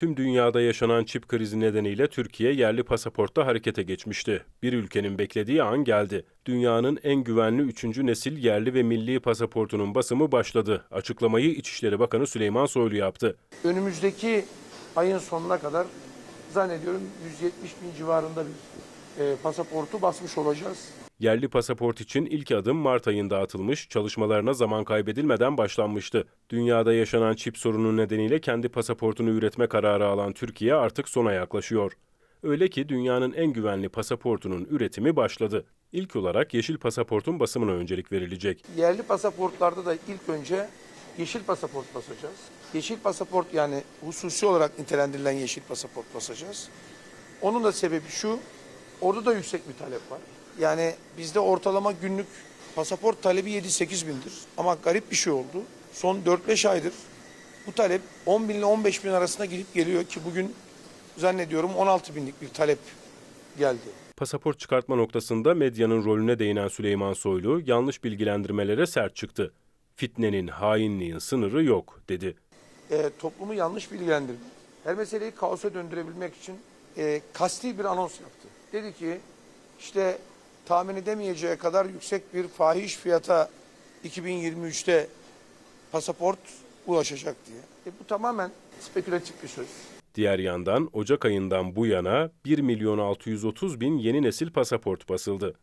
Tüm dünyada yaşanan çip krizi nedeniyle Türkiye yerli pasaportta harekete geçmişti. Bir ülkenin beklediği an geldi. Dünyanın en güvenli üçüncü nesil yerli ve milli pasaportunun basımı başladı. Açıklamayı İçişleri Bakanı Süleyman Soylu yaptı. önümüzdeki ayın sonuna kadar zannediyorum 170 bin civarında bir e, pasaportu basmış olacağız. Yerli pasaport için ilk adım Mart ayında atılmış, çalışmalarına zaman kaybedilmeden başlanmıştı. Dünyada yaşanan çip sorunu nedeniyle kendi pasaportunu üretme kararı alan Türkiye artık sona yaklaşıyor. Öyle ki dünyanın en güvenli pasaportunun üretimi başladı. İlk olarak yeşil pasaportun basımına öncelik verilecek. Yerli pasaportlarda da ilk önce yeşil pasaport basacağız. Yeşil pasaport yani hususi olarak nitelendirilen yeşil pasaport basacağız. Onun da sebebi şu, orada da yüksek bir talep var. Yani bizde ortalama günlük pasaport talebi 7-8 bindir. Ama garip bir şey oldu. Son 4-5 aydır bu talep 10 bin ile 15 bin arasında gidip geliyor ki bugün zannediyorum 16 binlik bir talep geldi. Pasaport çıkartma noktasında medyanın rolüne değinen Süleyman Soylu yanlış bilgilendirmelere sert çıktı. Fitnenin, hainliğin sınırı yok dedi. e, toplumu yanlış bilgilendirdi. Her meseleyi kaosa döndürebilmek için e, kasti bir anons yaptı. Dedi ki işte tahmin edemeyeceği kadar yüksek bir fahiş fiyata 2023'te pasaport ulaşacak diye. E, bu tamamen spekülatif bir söz. Diğer yandan Ocak ayından bu yana 1 milyon 630 bin yeni nesil pasaport basıldı.